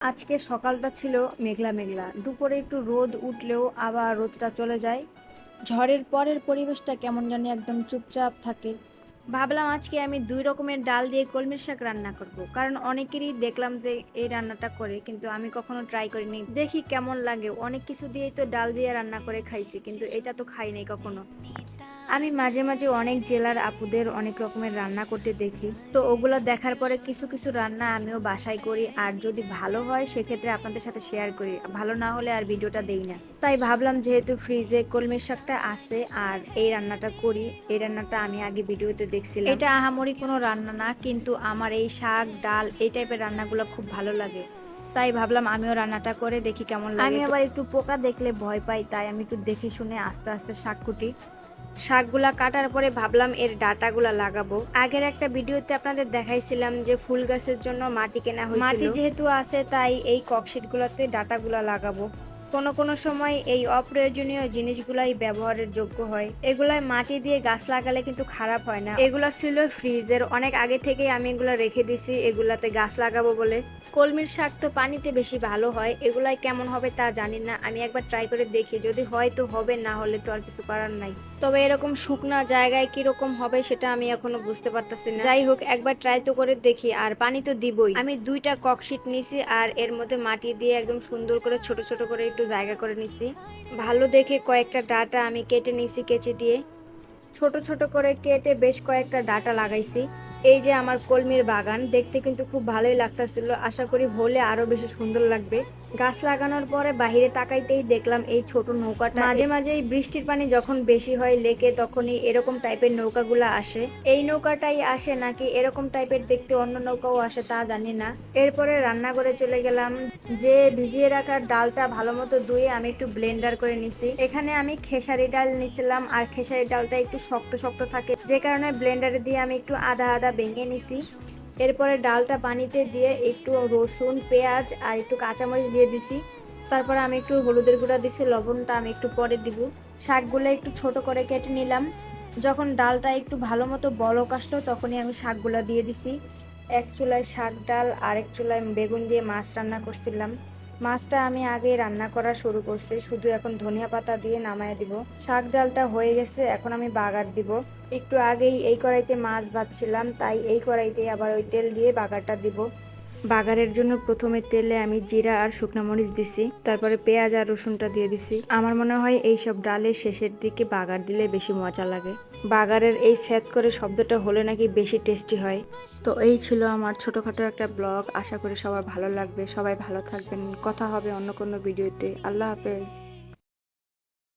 আজকে সকালটা ছিল মেঘলা মেঘলা। দুপুরে একটু রোদ উঠলেও আবার রোদটা চলে যায়। ঝড়ের পরের পরিবেশটা কেমন জানি একদম চুপচাপ থাকে। ভাবলাম আজকে আমি দুই রকমের ডাল দিয়ে কলমির শাক রান্না করব। কারণ অনেকেরই দেখলাম যে এই রান্নাটা করে কিন্তু আমি কখনো ট্রাই করিনি। দেখি কেমন লাগে। অনেক কিছু দিয়েই তো ডাল দিয়ে রান্না করে খাইছি কিন্তু এটা তো খাই নাই কখনো। আমি মাঝে মাঝে অনেক জেলার আপুদের অনেক রকমের রান্না করতে দেখি। তো ওগুলো দেখার পরে কিছু কিছু রান্না আমিও বাসায় করি। আর যদি ভালো হয়, সেক্ষেত্রে আপনাদের সাথে শেয়ার করি। ভালো না হলে আর ভিডিওটা দেই না। তাই ভাবলাম যেহেতু ফ্রিজে কলমির শাকটা আছে, আর এই রান্নাটা করি। এই রান্নাটা আমি আগে ভিডিওতে দেখছিলাম। এটা আহামরি কোনো রান্না না, কিন্তু আমার এই শাক, ডাল, এই টাইপের রান্নাগুলো খুব ভালো লাগে। তাই ভাবলাম আমিও রান্নাটা করে দেখি কেমন লাগে। আমি আবার একটু পোকা দেখলে ভয় পাই, তাই আমি একটু দেখে শুনে আস্তে আস্তে শাক কুটি। শাকগুলা কাটার পরে ভাবলাম এর ডাটাগুলা লাগাবো। আগের একটা ভিডিওতে আপনাদের দেখাইছিলাম যে ফুল গাছের জন্য মাটি কেনা হয়েছিল। মাটি যেহেতু আছে, তাই এই ককশিট ককশিটগুলোতে ডাটাগুলা লাগাবো। কোনো কোনো সময় এই অপ্রয়োজনীয় জিনিসগুলাই ব্যবহারের যোগ্য হয়। এগুলাই মাটি দিয়ে গাছ লাগালে কিন্তু খারাপ হয় না। এগুলা ছিল ফ্রিজের। অনেক আগে থেকেই আমি এগুলো রেখে দিছি। এগুলাতে গাছ লাগাবো বলে। কলমির শাক তো পানিতে বেশি ভালো হয়। এগুলাই কেমন হবে তা জানি না। আমি একবার ট্রাই করে দেখি। যদি হয় তো হবে, না হলে তো আর কিছু করার নাই। তবে এরকম শুকনা জায়গায় কীরকম হবে সেটা আমি এখনও বুঝতে পারতেছি না। যাই হোক, একবার ট্রাই তো করে দেখি। আর পানি তো দিবই। আমি দুইটা ককশিট নিছি আর এর মধ্যে মাটি দিয়ে একদম সুন্দর করে ছোট ছোট করে জায়গা করে নিছি। ভালো দেখে কয়েকটা ডাটা আমি কেটে নিছি কেচে দিয়ে। ছোট ছোট করে কেটে বেশ কয়েকটা ডাটা লাগাইছি। এই যে আমার কলমির বাগান, দেখতে কিন্তু খুব ভালোই লাগতেছিল। আশা করি হলে আরও বেশি সুন্দর লাগবে। গাছ লাগানোর পরে বাহিরে তাকাইতেই দেখলাম এই ছোট নৌকাটা। মাঝে মাঝে এই বৃষ্টির পানি যখন বেশি হয় লেকে, তখনই এরকম টাইপের নৌকাগুলো আসে। এই নৌকাটাই আসে নাকি এরকম টাইপের দেখতে অন্য নৌকাও আসে তা জানি না। এরপরে রান্না করে চলে গেলাম। যে ভিজিয়ে রাখা ডালটা ভালো মতো ধুয়ে আমি একটু ব্লেন্ডার করে নিছি। এখানে আমি খেসারি ডাল নিছিলাম। আর খেসারি ডালটা একটু শক্ত শক্ত থাকে। যে কারণে ব্লেন্ডারে দিয়ে আমি একটু আধা আধা ভেঙে নিছি। এরপরে ডালটা পানিতে দিয়ে একটু রসুন, পেঁয়াজ আর একটু কাঁচামরিচ দিয়ে দিছি। তারপর আমি একটু হলুদের গুঁড়া দিছি, লবণটা আমি একটু পরে দিব। শাকগুলো একটু ছোট করে কেটে নিলাম। যখন ডালটা একটু ভালো মতো বলক আসলো, তখনই আমি শাকগুলো দিয়ে দিছি। এক চুলায় শাক ডাল আর এক চুলায় বেগুন দিয়ে মাছ রান্না করছিলাম। মাছটা আমি আগে রান্না করা শুরু করছি। শুধু এখন ধনিয়া পাতা দিয়ে নামায় দিব। শাক ডালটা হয়ে গেছে, এখন আমি বাগার দিব। একটু আগেই এই কড়াইতে মাছ ভাজছিলাম, তাই এই কড়াইতে আবার ওই তেল দিয়ে বাগারটা দিব। বাগারের জন্য প্রথমে তেলে আমি জিরা আর শুকনো মরিচ দিছি, তারপরে পেঁয়াজ আর রসুনটা দিয়ে দিছি। আমার মনে হয় এই সব ডালের শেষের দিকে বাগার দিলে বেশি মজা লাগে। বাগারের এই স্যাত করে শব্দটা হলে নাকি বেশি টেস্টি হয়। তো এই ছিল আমার ছোটোখাটো একটা ব্লগ। আশা করি সবার ভালো লাগবে। সবাই ভালো থাকবেন। কথা হবে অন্য কোনো ভিডিওতে। আল্লাহ হাফেজ।